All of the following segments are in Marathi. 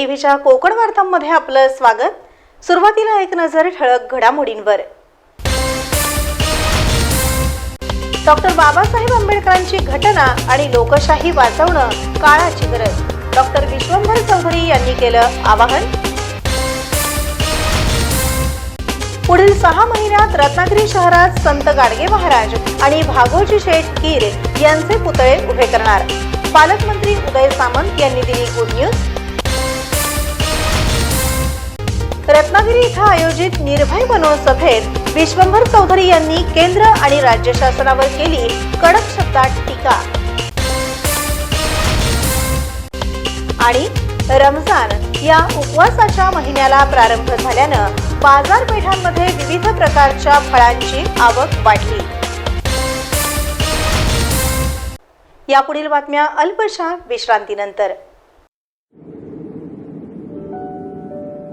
टीव्हीच्या कोकण वार्तांमध्ये आपलं स्वागत. सुरुवातीला एक नजर ठळक घडामोडींवर. डॉक्टर बाबासाहेब आंबेडकरांची घटना आणि लोकशाही वाचवणं काळाची गरज. डॉक्टर विश्वंभर चौधरी यांनी केलं आवाहन. पुढील सहा महिन्यात रत्नागिरी शहरात संत गाडगे महाराज आणि भागोजी शेठ कीर यांचे पुतळे उभे करणार. पालकमंत्री उदय सामंत यांनी दिली गुड न्यूज रत्नागिरी इथं आयोजित निर्भय बनव सभेत विश्वंभर चौधरी यांनी केंद्र आणि राज्य शासनावर केली कडक शब्दात टीका. आणि रमजान या उपवासाच्या महिन्याला प्रारंभ झाल्यानं बाजारपेठांमध्ये विविध प्रकारच्या फळांची आवक वाढली. यापुढील बातम्या अल्पशा विश्रांतीनंतर.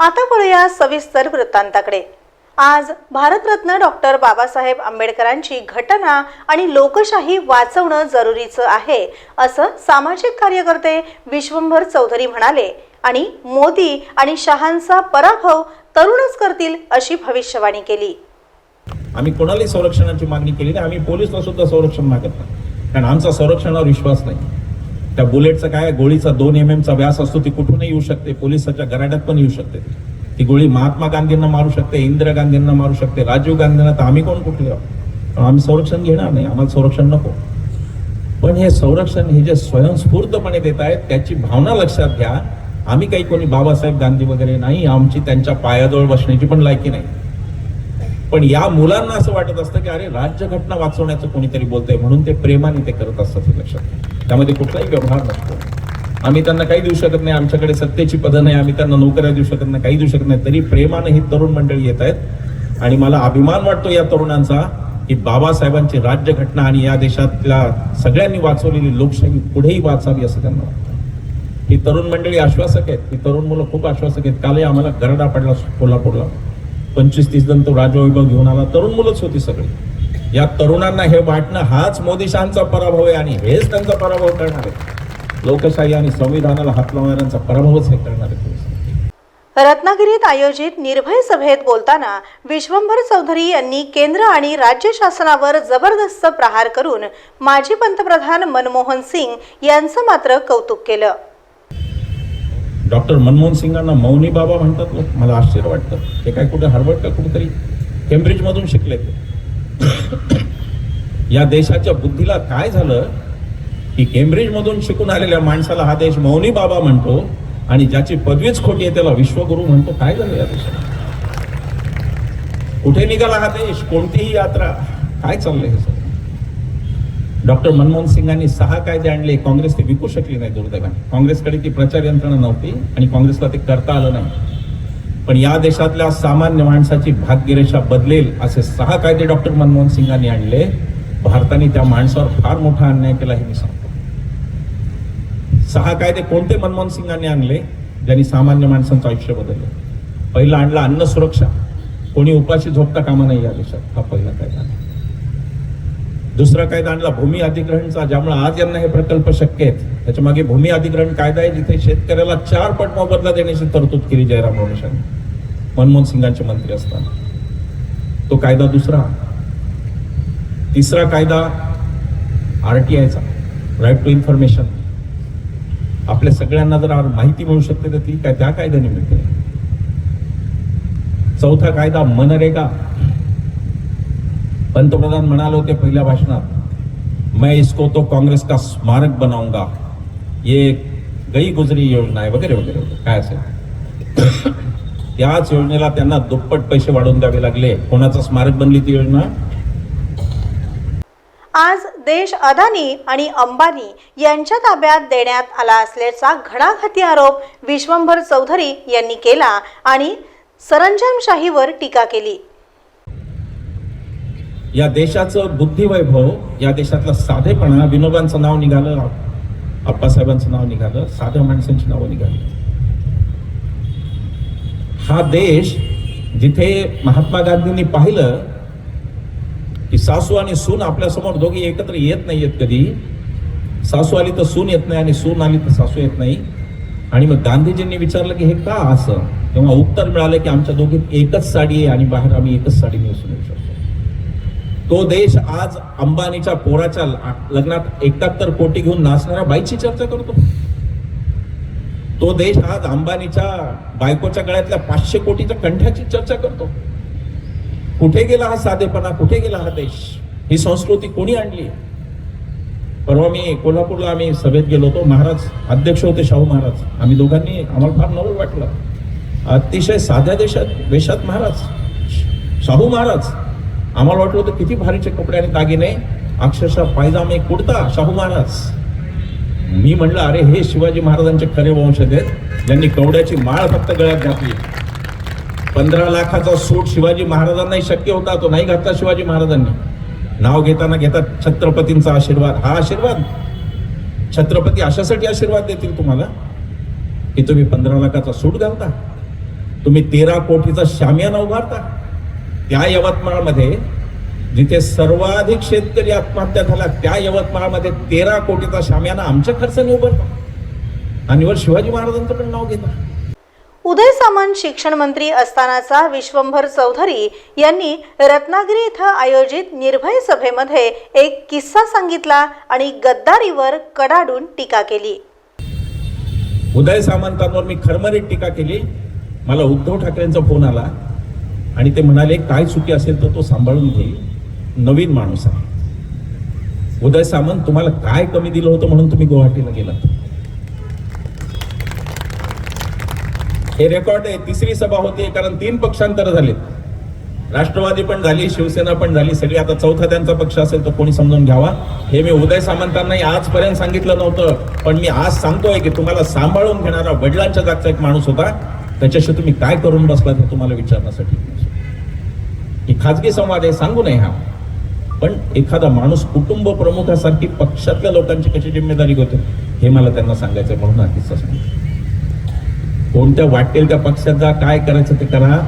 आता वळूया सविस्तर वृत्तांताकडे. आज भारतरत्न डॉक्टर बाबासाहेब आंबेडकरांची घटना आणि लोकशाही वाचवणं जरुरीचं आहे असं सामाजिक कार्यकर्ते विश्वंभर चौधरी म्हणाले आणि मोदी आणि शहांचा पराभव तरुणच करतील अशी भविष्यवाणी केली. आम्ही कोणालाही संरक्षणाची मागणी केली नाही आम्ही पोलिसला सुद्धा संरक्षण मागत नाही. कारण आमचा संरक्षणावर विश्वास नाही. त्या बुलेटचा काय गोळीचा दोन एम एमचा व्यास असतो ती कुठूनही येऊ शकते पोलिसाच्या गराड्यात पण येऊ शकते ती. गोळी महात्मा गांधींना मारू शकते इंदिरा गांधींना मारू शकते राजीव गांधींना तर आम्ही कोण कुठले आहोत? आम्ही संरक्षण घेणार नाही आम्हाला संरक्षण नको पण हे संरक्षण हे जे स्वयंस्फूर्तपणे देत आहेत त्याची भावना लक्षात घ्या आम्ही काही कोणी बाबासाहेब गांधी वगैरे नाही आमची त्यांच्या पायाजवळ बसण्याची पण लायकी नाही पण या मुलांना असं वाटत असतं की अरे राज्यघटना वाचवण्याचं कोणीतरी बोलतंय म्हणून ते प्रेमाने ते करत असतात हे लक्षात त्यामध्ये कुठलाही व्यवहार नसतो. आम्ही त्यांना काही देऊ शकत नाही आमच्याकडे सत्तेची पदं नाही आम्ही त्यांना नोकऱ्या देऊ शकत नाही काही देऊ शकत नाही तरी प्रेमानं ही तरुण मंडळी येत आहेत. आणि मला अभिमान वाटतो या तरुणांचा की बाबासाहेबांची राज्यघटना आणि या देशातल्या सगळ्यांनी वाचवलेली लोकशाही पुढेही वाचावी असं त्यांना वाटतं. ही तरुण मंडळी आश्वासक आहेत. ही तरुण मुलं खूप आश्वासक आहेत. कालही आम्हाला गरडा पडला कोल्हापूरला पंचवीस तीस जण तो राजवैभव घेऊन आला. तरुण मुलंच होती सगळी. या तरुणांना हे वाटणं हाच मोदीशांचा पराभव आहे आणि हेच त्यांचा पराभव करणार आहे. लोकशाही आणि संविधानाला हात लावणाऱ्यांचा पराभवच हे करणार आहे. रत्नागिरीत आयोजित निर्भय सभेत बोलताना विश्वंभर चौधरी यांनी केंद्र आणि राज्य शासनावर जबरदस्त प्रहार करून माजी पंतप्रधान मनमोहन सिंग यांचं मात्र कौतुक केलं. डॉक्टर मनमोहन सिंगांना मौनी बाबा म्हणतात लोक मला आश्चर्य वाटतं. ते काय कुठे हार्वर्ड का कुठेतरी केम्ब्रिजमधून शिकले ते या देशाच्या बुद्धीला काय झालं की केम्ब्रिजमधून शिकून आलेल्या माणसाला हा देश मौनी बाबा म्हणतो आणि ज्याची पदवीच खोटी आहे त्याला विश्वगुरु म्हणतो. काय झालं या देशात कुठे निघाला हा देश? कोणतीही यात्रा? काय चाललंय हे सगळं? डॉक्टर मनमोहन सिंगांनी सहा कायदे आणले काँग्रेस ते विकू शकली नाही दुर्दैवाने. काँग्रेसकडे ती प्रचार यंत्रणा नव्हती आणि काँग्रेसला ते करता आलं नाही. पण या देशातल्या सामान्य माणसाची भाग्यरेषा बदलेल असे सहा कायदे डॉक्टर मनमोहन सिंगांनी आणले. भारताने त्या माणसावर फार मोठा अन्याय केला हे मी सांगतो. सहा कायदे कोणते मनमोहन सिंगांनी आणले? ज्यांनी सामान्य माणसांचं आयुष्य बदललं. पहिला आणला अन्न सुरक्षा. कोणी उपाशी झोपता कामा नाही या देशात. हा पहिला कायदा दुसरा कायदा आणला भूमी अधिग्रहणचा ज्यामुळे आज यांना हे प्रकल्प शक्य आहेत. त्याच्यामागे भूमी अधिग्रहण कायदा आहे जिथे शेतकऱ्याला चार पट मोबदला देण्याची तरतूद केली जयराम रमेशांनी मनमोहन सिंगांचे मंत्री असताना. तो कायदा दुसरा. तिसरा कायदा आरटीआयचा राईट टू इन्फॉर्मेशन आपल्या सगळ्यांना जर माहिती मिळू शकते तर ती काय त्या कायद्याने मिळते. चौथा कायदा मनरेगा. पंतप्रधान म्हणाले होते पहिल्या भाषणात मैं इसको तो काँग्रेस का स्मारक बनाऊंगा. ये गई गुजरी योजना आहे वगैरे वगैरे काय असेल? त्याच योजनेला त्यांना दुप्पट पैसे वाढवून द्यावे लागले. कोणाचं स्मारक बनली ती योजना? आज देश अदानी आणि अंबानी यांच्या ताब्यात देण्यात आला असल्याचा घणाघाती आरोप विश्वंभर चौधरी यांनी केला आणि सरंजामशाहीवर टीका केली. या देशाचं बुद्धिवैभव या देशातला साधेपणा विनोबांचं नाव निघालं आप्पासाहेबांचं नाव निघालं साध्या माणसांची नावं निघाली. हा देश जिथे महात्मा गांधींनी पाहिलं की सासू आणि सून आपल्यासमोर दोघी एकत्र येत नाही येत कधी. सासू आली तर सून येत नाही आणि सून आली तर सासू येत नाही. आणि मग गांधीजींनी विचारलं की हे का असं? तेव्हा उत्तर मिळालं की आमच्या दोघीत एकच साडी आहे आणि बाहेर आम्ही एकच साडी नेसून येऊ शकतो. तो देश आज अंबानीच्या पोराच्या लग्नात एकाहत्तर कोटी घेऊन नाचणाऱ्या बाईची चर्चा करतो. तो देश आज अंबानीच्या बायकोच्या गळ्यातल्या पाचशे कोटीच्या कंठ्याची चर्चा करतो. कुठे गेला हा साधेपणा? कुठे गेला हा देश? ही संस्कृती कोणी आणली? परवा मी कोल्हापूरला आम्ही सभेत गेलो होतो. महाराज अध्यक्ष होते शाहू महाराज. आम्ही दोघांनी आम्हाला फार नवल वाटलं. अतिशय साध्या देशात वेशात महाराज. शाहू महाराज आम्हाला वाटलं होतं किती भारीचे कपडे आणि दागिने. अक्षरशः पायजामे कुडता शाहू महाराज मी म्हणलं अरे हे शिवाजी महाराजांचे खरे वंशज आहेत. ज्यांनी कवड्याची माळ फक्त गळ्यात घातली. पंधरा लाखाचा सूट शिवाजी महाराजांनाही शक्य होता. तो नाही घातला शिवाजी महाराजांनी. नाव घेताना घेतात छत्रपतींचा आशीर्वाद. हा आशीर्वाद? छत्रपती अशासाठी आशीर्वाद देतील तुम्हाला? की तुम्ही पंधरा लाखाचा सूट घालता? तुम्ही तेरा कोटीचा शामियाना उभारता? त्या यवतमाळमध्ये जिथे सर्वाधिक शेतकरी आत्महत्या झाल्या त्या यवतमाळमध्ये तेरा कोटीचा शामियाना आमच्या खर्चाने उभारता आणि वर शिवाजी महाराजांचं पण नाव घेता उदय सामंत शिक्षण मंत्री असतानाचा विश्वंभर चौधरी यांनी रत्नागिरी इथं आयोजित निर्भय सभेमध्ये एक किस्सा सांगितला आणि गद्दारीवर कडाडून टीका केली. उदय सामंतांवर मी खरमरीत टीका केली. मला उद्धव ठाकरेंचा फोन आला. आणि ते म्हणाले काय चुकी असेल तर तो सांभाळून घेईल. नवीन माणूस आहे. उदय सामंत तुम्हाला काय कमी दिलं होतं म्हणून तुम्ही गुवाहाटीला गेलात? हे रेकॉर्ड आहे. तिसरी सभा होती कारण तीन पक्षांतर झालेत. राष्ट्रवादी पण झाली शिवसेना पण झाली. सगळी आता चौथा त्यांचा पक्ष असेल तो कोणी समजून घ्यावा. हे मी उदय सामंतांनाही आजपर्यंत सांगितलं नव्हतं पण मी आज सांगतोय की तुम्हाला सांभाळून घेणारा वडिलांच्या जागचा एक माणूस होता. त्याच्याशी तुम्ही काय करून बसलात हे तुम्हाला विचारण्यासाठी? की खाजगी संवाद आहे सांगू नये हा. पण एखादा माणूस कुटुंब प्रमुखासारखी पक्षातल्या लोकांची कशी जिम्मेदारी होते हे मला त्यांना सांगायचं म्हणून हा किस्सा कोणत्या वाटेल त्या पक्षात जा काय करायचं ते करा.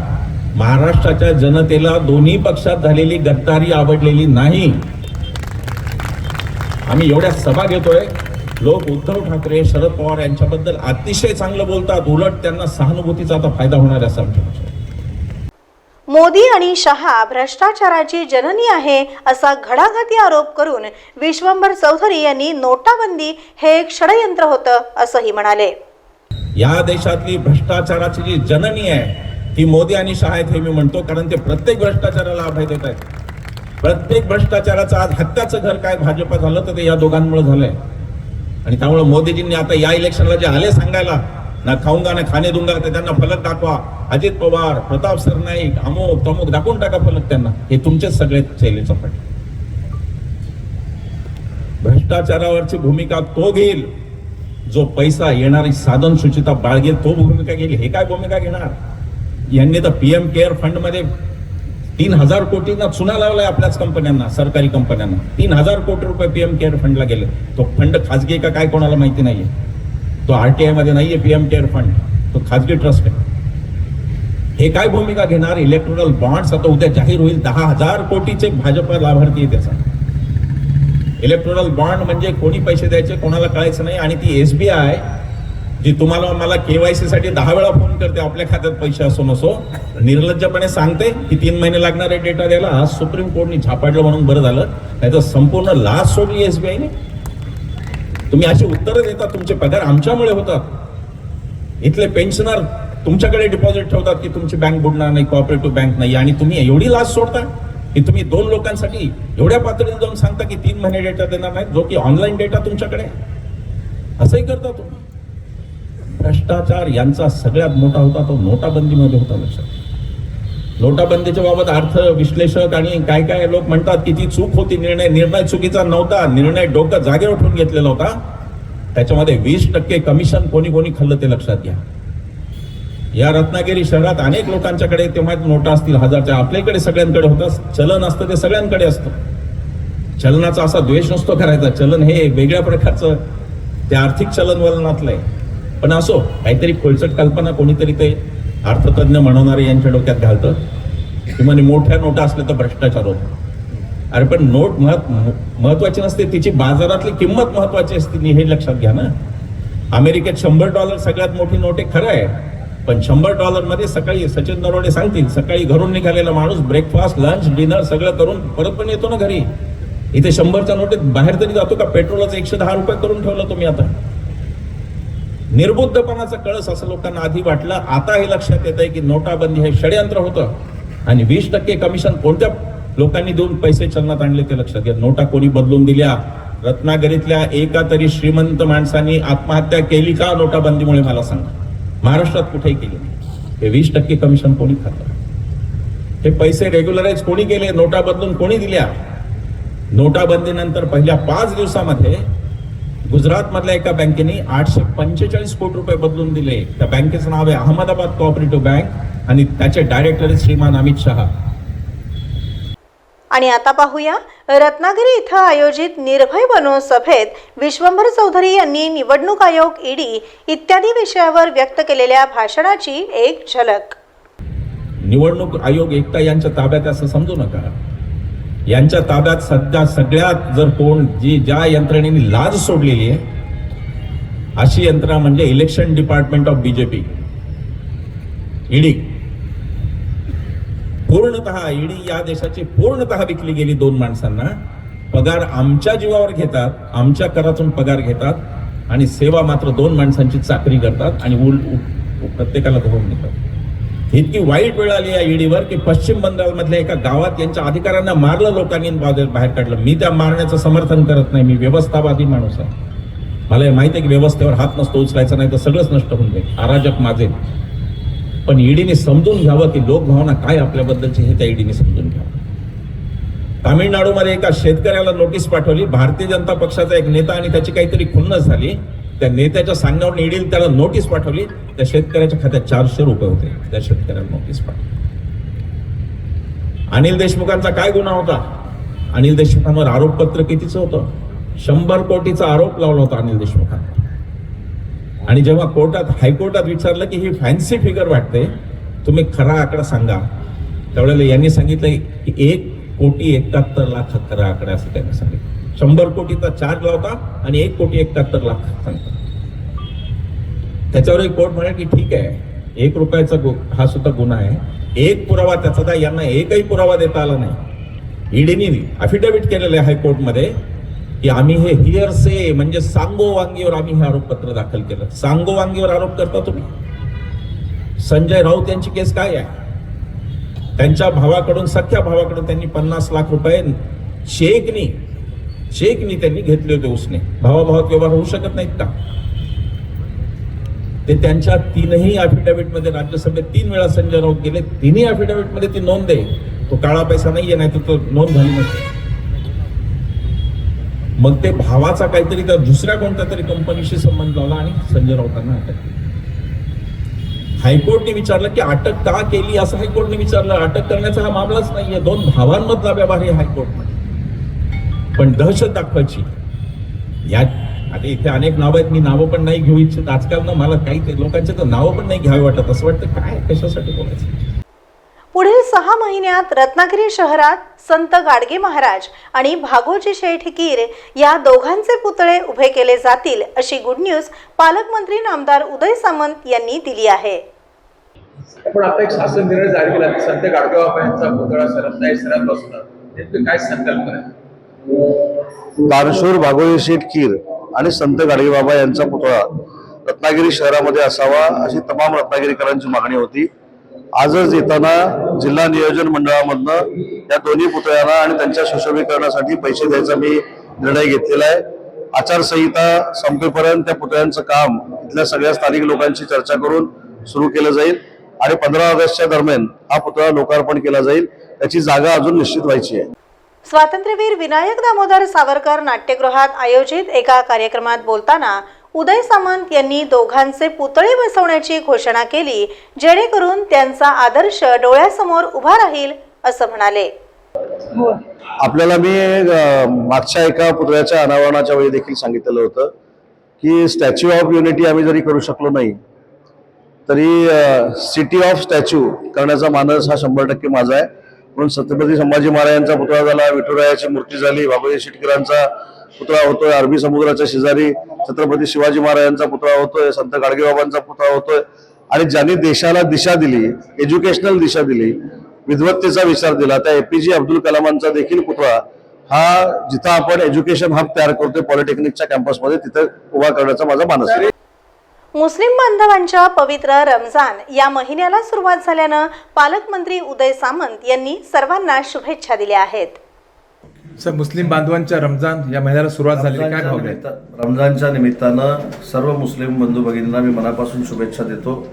महाराष्ट्राच्या जनतेला दोन्ही पक्षात झालेली गद्दारी आवडलेली नाही. आम्ही एवढ्या सभा घेतोय. लोक उद्धव ठाकरे शरद पवार यांच्याबद्दल अतिशय चांगलं बोलतात. उलट त्यांना सहानुभूतीचा आता फायदा होणार आहे असं आमच्या मोदी आणि शहा भ्रष्टाचाराची जननी आहे असा घडाघाती आरोप करून विश्वंभर चौधरी यांनी नोटाबंदी हे एक षडयंत्र होतं असंही म्हणाले. या देशातली भ्रष्टाचाराची जी जननी आहे ती मोदी आणि शहा आहेत हे मी म्हणतो कारण ते प्रत्येक भ्रष्टाचाराला अभय देत आहेत. प्रत्येक भ्रष्टाचाराचं आज हत्याचं घर काय भाजपा झालं तर ते या दोघांमुळे झालंय. आणि त्यामुळे मोदीजींनी आता या इलेक्शनला जे आले सांगायला ना खाऊंगा ना खाणे दुंगा तर त्यांना फलक दाखवा. अजित पवार प्रताप सरनाईक अमोक तमोक दाखवून टाका फलक त्यांना. हे तुमचेच सगळे शैली चपाट. भ्रष्टाचारावरची भूमिका तो घेईल. जो पैसा येणारी साधन सुचिता बाळगेल तो भूमिका घेईल. हे काय भूमिका घेणार? यांनी तर पीएम केअर फंडमध्ये तीन हजार कोटींना चुना लावलाय आपल्याच कंपन्यांना सरकारी कंपन्यांना. तीन हजार कोटी रुपये पीएम केअर फंडला गेले. तो फंड खाजगी का काय कोणाला माहिती नाहीये. तो आरटीआयमध्ये नाहीये पीएम केअर फंड तो खाजगी ट्रस्ट आहे. हे काय भूमिका घेणार? इलेक्ट्रॉनल बॉन्ड्स आता उद्या जाहीर होईल. दहा हजार कोटीचे भाजप लाभार्थी आहे त्याचा इलेक्ट्रॉनल बॉन्ड म्हणजे कोणी पैसे द्यायचे कोणाला कळायचं नाही. आणि ती एस बी आय जी तुम्हाला मला केवायसी साठी दहा वेळा फोन करते आपल्या खात्यात पैसे असो नसो निर्लज्जपणे सांगते की तीन महिने लागणार आहे डेटा द्यायला. आज सुप्रीम कोर्टने झापाडलं म्हणून बरं झालं. नाही तर संपूर्ण लाच सोडली एसबीआयने तुम्ही अशी उत्तरं देता तुमचे पगार आमच्यामुळे होतात. इथले पेन्शनर तुमच्याकडे डिपॉझिट ठेवतात की तुमची बँक बुडणार नाही कॉपरेटिव्ह बँक नाही आणि तुम्ही एवढी लाच सोडता की तुम्ही दोन लोकांसाठी एवढ्या पातळीवर जाऊन सांगता की तीन महिने डेटा देणार नाही जो की ऑनलाईन डेटा तुमच्याकडे असंही करता तुम्ही. भ्रष्टाचार यांचा सगळ्यात मोठा होता तो नोटाबंदीमध्ये होता लक्षात. नोटाबंदीच्या बाबत अर्थ विश्लेषक आणि काय काय लोक म्हणतात की ती चूक होती निर्णय निर्णय चुकीचा नव्हता निर्णय डोकं जागेवर ठेवून घेतलेला होता. त्याच्यामध्ये वीस टक्के कमिशन कोणी कोणी खाल्लं ते लक्षात घ्या. या रत्नागिरी शहरात अनेक लोकांच्याकडे तेव्हा नोटा असतील हजारच्या. आपल्याकडे सगळ्यांकडे होतं चलन असतं ते सगळ्यांकडे असतं. चलनाचा असा द्वेष नसतो करायचा. चलन हे वेगळ्या प्रकारचं ते आर्थिक चलन वलनातलं आहे. पण असो काहीतरी खोलचट कल्पना कोणीतरी ते अर्थतज्ञ म्हणवणारे यांच्या डोक्यात घालतं. की म्हणे मोठ्या नोटा असल्या तर भ्रष्टाचार होतो. अरे पण नोट महत् महत्वाची नसते तिची बाजारातली किंमत महत्वाची असते हे लक्षात घ्या ना. अमेरिकेत शंभर डॉलर सगळ्यात मोठी नोट आहे खरं आहे. पण शंभर डॉलरमध्ये सकाळी सचिन नरोडे सांगतील सकाळी घरून निघालेला माणूस ब्रेकफास्ट लंच डिनर सगळं करून परत पण येतो ना घरी. इथे शंभरच्या नोटेत बाहेर तरी जातो का? पेट्रोलच एकशे दहा रुपये करून ठेवलं तुम्ही आता. निर्बुद्धपणाचा कळस असं लोकांना आधी वाटलं. आता हे लक्षात येत आहे की नोटाबंदी हे षडयंत्र होतं. आणि वीस टक्के कमिशन कोणत्या लोकांनी देऊन पैसे चलनात आणले ते लक्षात घ्या. नोटा कोणी बदलून दिल्या? रत्नागिरीतल्या एका तरी श्रीमंत माणसांनी आत्महत्या केली का नोटाबंदीमुळे मला सांगा. महाराष्ट्रात कुठेही केली नाही. हे वीस टक्के कमिशन कोणी खातं? हे पैसे रेग्युलराईज कोणी केले? नोटा बदलून कोणी दिल्या? नोटाबंदीनंतर पहिल्या पाच दिवसामध्ये गुजरात मधल्या एका बँकेने आठशे पंचेचाळीस कोटी रुपये बदलून दिले. त्या बँकेचं नाव आहे अहमदाबाद कोऑपरेटिव्ह बँक आणि त्याचे डायरेक्टर श्रीमान अमित शहा. आणि आता पाहूया रत्नागिरी इथं आयोजित निर्भय बनो सभेत विश्वंभर चौधरी यांनी निवडणूक आयोग ईडी इत्यादी विषयावर व्यक्त केलेल्या भाषणाची एक झलक. निवडणूक आयोग एकता यांच्या ताब्यात असं समजू नका. यांच्या ताब्यात सध्या सगळ्यात जर कोण जी ज्या यंत्रणेने लाज सोडलेली आहे अशी यंत्रणा म्हणजे election department of BJP ED पूर्णतः ईडी या देशाची पूर्णतः विकली गेली दोन माणसांना. पगार आमच्या जीवावर घेतात आमच्या करातून पगार घेतात आणि सेवा मात्र दोन माणसांची चाकरी करतात आणि उल उ- प्रत्येकाला धरून घेतात इतकी वाईट वेळ आली या ईडीवर की पश्चिम बंगालमधल्या एका गावात यांच्या अधिकाऱ्यांना मारलं लोकांनी बाहेर काढलं. मी त्या मारण्याचं समर्थन करत नाही. मी व्यवस्थावादी माणूस आहे. मला माहिती आहे की व्यवस्थेवर हात नसतो उचलायचा नाही तर सगळंच नष्ट होऊन जाईल. अराजक माझे. पण ईडीने समजून घ्यावं की लोकभावना काय आपल्याबद्दलची हे त्या ईडीने समजून घ्यावं. तामिळनाडूमध्ये एका शेतकऱ्याला नोटीस पाठवली. भारतीय जनता पक्षाचा एक नेता आणि त्याची काहीतरी खुन्नस झाली. त्या नेत्याच्या सांगण्यावर ईडीने त्याला नोटीस पाठवली. त्या शेतकऱ्याच्या खात्यात चारशे रुपये होते. त्या शेतकऱ्याला नोटीस पाठवली. अनिल देशमुखांचा काय गुन्हा होता? अनिल देशमुखांवर आरोपपत्र कितीचं होतं? शंभर कोटीचा आरोप लावला होता अनिल देशमुखांवर आणि जेव्हा कोर्टात हायकोर्टात विचारलं की ही फॅन्सी फिगर वाटते तुम्ही खरा आकडा सांगा. त्यावेळेला यांनी सांगितलं की एक कोटी एकाहत्तर लाख खरा आकडा असं त्यांनी सांगितलं. शंभर कोटीचा चार्ज लावता आणि एक कोटी एकाहत्तर लाख सांगता त्याच्यावर एक कोर्ट म्हणाल की ठीक आहे एक रुपयाचा गु- हा सुद्धा गुन्हा आहे. एक पुरावा त्याचा द्या यांना एकही पुरावा देता आला नाही. ईडीने अफिडेव्हिट केलेलं आहे हायकोर्टमध्ये की आम्ही हे हिअरसे म्हणजे सांगो वांगीवर आम्ही हे आरोपपत्र दाखल केलं. सांगो वांगीवर आरोप करता तुम्ही? संजय राऊत यांची केस काय आहे? त्यांच्या भावाकडून सख्या भावाकडून त्यांनी पन्नास लाख रुपये शेकनी शेकनी त्यांनी घेतले होते उसने. भावाभावात व्यवहार होऊ शकत नाहीत का? ते त्यांच्या तीनही अफिडेव्हिटमध्ये राज्यसभेत तीन वेळा संजय राऊत गेले. तिन्ही अफिडेव्हिटमध्ये ती नोंद आहे. तो काळा पैसा नाहीये नाही तर तो नोंद झाली नसते. मग ते भावाचा काहीतरी त्या दुसऱ्या कोणत्या तरी कंपनीशी संबंध लावला आणि संजय राऊतांना अटक केली. हायकोर्टने विचारलं की अटक का केली? असं हायकोर्टने विचारलं. अटक करण्याचा हा मामलाच नाहीये. दोन भावांमधला व्यवहार आहे हायकोर्टमध्ये. पण दहशत दाखवायची. या आता इथे अनेक नावं आहेत मी नावं पण नाही घेऊ इच्छित. आजकाल ना मला काही लोकांचे तर नावं पण नाही घ्यावी वाटत. असं वाटतं काय कशासाठी बोलायचं? पुढील सहा महिन्यात रत्नागिरी शहरात संत गाडगे महाराज आणि भागोजी शेठ कीर या दोघांचे पुतळे उभे केले जातील अशी गुड न्यूज पालकमंत्री नामदार उदय सामंत यांनी दिली आहे. पण आता एक शासन निर्णय जारी केला की संत गाडगेबाबा यांचा पुतळा रत्नागिरी शहरात बसवणार नेमकं काय संकल्पना आहे? दानशूर भागोजी शेठ कीर आणि संत गाडगेबाबा यांचा पुतळा रत्नागिरी शहरामध्ये असावा अशी तमाम रत्नागिरीकरांची मागणी होती. आजच येताना जिल्हा नियोजन मंडळामधनं या दोन्ही पुतळ्यांना आणि त्यांच्या सुशोभीकरणासाठी पैसे द्यायचा मी निर्णय घेतलेला आहे. आचारसंहिता संपेपर्यंत त्या पुतळ्यांचं काम इथल्या सगळ्या स्थानिक लोकांशी चर्चा करून सुरू केलं जाईल आणि पंधरा ऑगस्टच्या दरम्यान हा पुतळा लोकार्पण केला जाईल. त्याची जागा अजून निश्चित व्हायची आहे. स्वातंत्र्यवीर विनायक दामोदर सावरकर नाट्यगृहात आयोजित एका कार्यक्रमात बोलताना उदय सामंत यांनी दोघांचे पुतळे बसवण्याची घोषणा केली जेणेकरून त्यांचा आदर्श डोळ्यासमोर उभा राहील असं म्हणाले. आपल्याला मी मागच्या एका पुतळ्याच्या अनावरणाच्या वेळी देखील सांगितलेलं होतं की स्टॅच्यू ऑफ युनिटी आम्ही जरी करू शकलो नाही तरी सिटी ऑफ स्टॅच्यू करण्याचा मानस हा शंभर टक्के माझा आहे. म्हणून छत्रपती संभाजी महाराजांचा पुतळा झाला विठुरायाची मूर्ती झाली बाबाजी शेटकरांचा पुतळा होतोय अरबी समुद्राच्या शेजारी छत्रपती शिवाजी महाराजांचा पुतळा होतोय संत गाडगेबाबांचा पुतळा होतोय. आणि ज्यांनी देशाला दिशा दिली एज्युकेशनल दिशा दिली विद्वत्तेचा विचार दिला त्या एपीजे अब्दुल कलामांचा देखील पुतळा हा जिथं आपण एज्युकेशन हब तयार करतोय पॉलिटेक्निकच्या कॅम्पसमध्ये तिथं उभा करण्याचा माझा मानस आहे. मुस्लिम बांधवांच्या पवित्र रमजान या महिन्याला सुरुवात झाल्यानं पालकमंत्री उदय सामंत यांनी सर्वांना शुभेच्छा दिल्या आहेत. सर मुस्लिम बांधवांच्या रमजान या महिन्याला सुरुवात झालेली काय रमजानच्या भावना आहे निमित्त- रमजानच्या निमित्तानं सर्व मुस्लिम बंधू भगिनींना मी मनापासून शुभेच्छा देतो.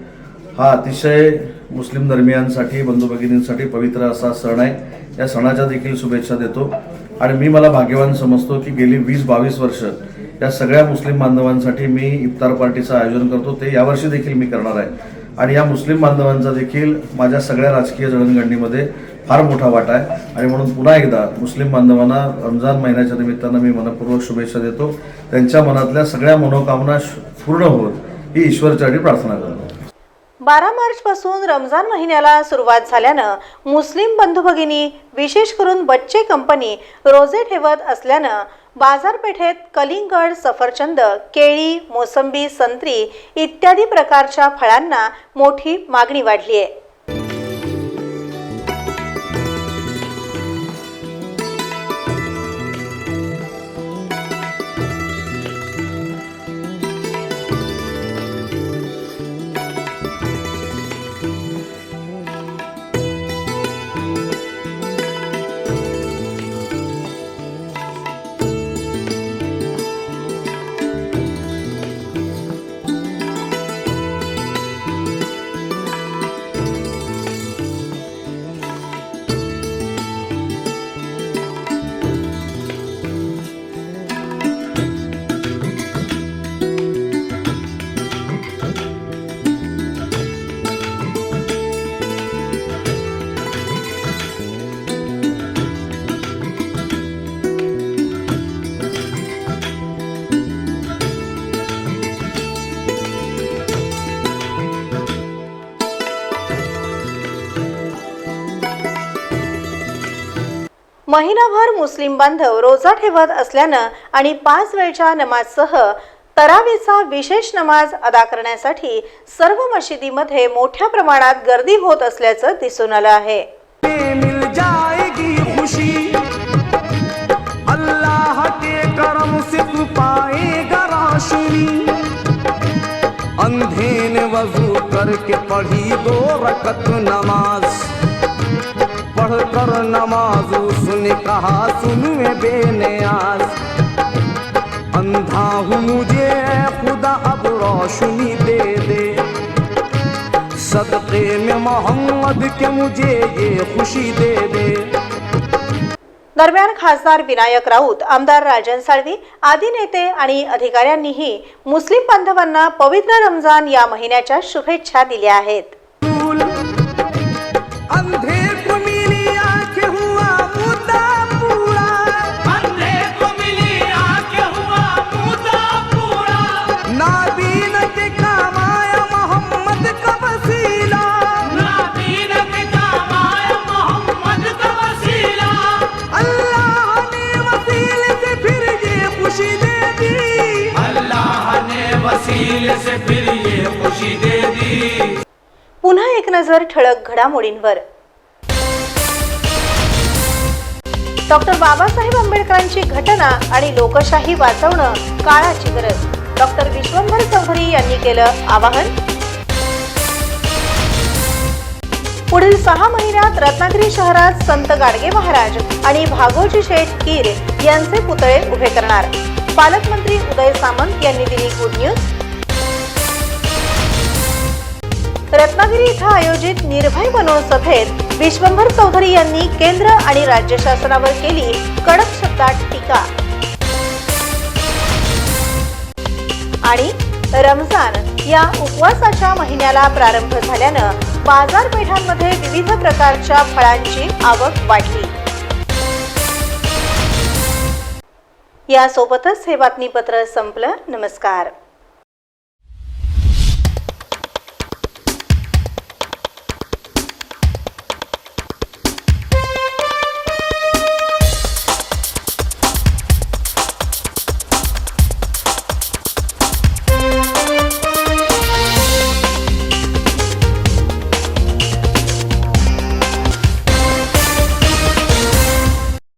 हा अतिशय मुस्लिम धर्मियांसाठी बंधू भगिनींसाठी पवित्र असा सण आहे. या सणाच्या देखील शुभेच्छा देतो. आणि मी मला भाग्यवान समजतो की गेली वीस बावीस वर्ष या सगळ्या मुस्लिम बांधवांसाठी मी इफ्तार पार्टीचं आयोजन करतो. ते यावर्षी देखील मी करणार आहे. आणि या मुस्लिम बांधवांचा देखील माझ्या सगळ्या राजकीय जडणघडणीमध्ये फार मोठा वाटा आहे. आणि म्हणून पुन्हा एकदा मुस्लिम बांधवांना रमजान महिन्याच्या निमित्तानं मी मनपूर्वक शुभेच्छा देतो. त्यांच्या मनातल्या सगळ्या मनोकामना पूर्ण होत ही ईश्वरच्यासाठी प्रार्थना करतो. बारा मार्च पासून रमजान महिन्याला सुरुवात झाल्यानं मुस्लिम बंधू भगिनी विशेष करून बच्चे कंपनी रोजे ठेवत असल्यानं बाजारपेठेत कलिंगड सफरचंद केळी मोसंबी संत्री इत्यादी प्रकारच्या फळांना मोठी मागणी वाढली आहे. महिनाभर मुस्लिम बांधव रोजा ठेवत असल्यानं आणि पाच वेळच्या नमाजसह तरावीचा विशेष नमाज अदा करण्यासाठी सर्व मशिदीमध्ये मोठ्या प्रमाणात गर्दी होत असल्याचं दिसून आलं आहे. अंधेन अल्लाह वजू करके पढ़ी दो रकत नमाज। पढ़कर नमाज उसने कहा सुन में अंधा हूँ मुझे खुदा अब रोशनी दे दे। सदक़े में मोहम्मद के मुझे ये खुशी दे दे। दरम्यान खासदार विनायक राऊत आमदार राजन साळवी आदी नेते आणि अधिकाऱ्यांनीही मुस्लिम बांधवांना पवित्र रमजान या महिन्याच्या शुभेच्छा दिल्या आहेत. नजर ठळक घडामोडींवर. डॉक्टर बाबासाहेब आंबेडकरांची घटना आणि लोकशाही वाचवणं काळाची गरज. डॉक्टर विश्वंभर चौधरी यांनी केलं आवाहन. पुढील सहा महिन्यात रत्नागिरी शहरात संत गाडगे महाराज आणि भागोजी शेठ कीर यांचे पुतळे उभे करणार. पालकमंत्री उदय सामंत यांनी दिली गुड न्यूज. रत्नागिरी इथं आयोजित निर्भय बनवून सभेत विश्वंभर चौधरी यांनी केंद्र आणि राज्य शासनावर केली कडक शब्दात टीका. आणि रमजान या उपवासाच्या महिन्याला प्रारंभ झाल्यानं बाजारपेठांमध्ये विविध प्रकारच्या फळांची आवक वाढली. यासोबतच हे बातमीपत्र संपलं. नमस्कार.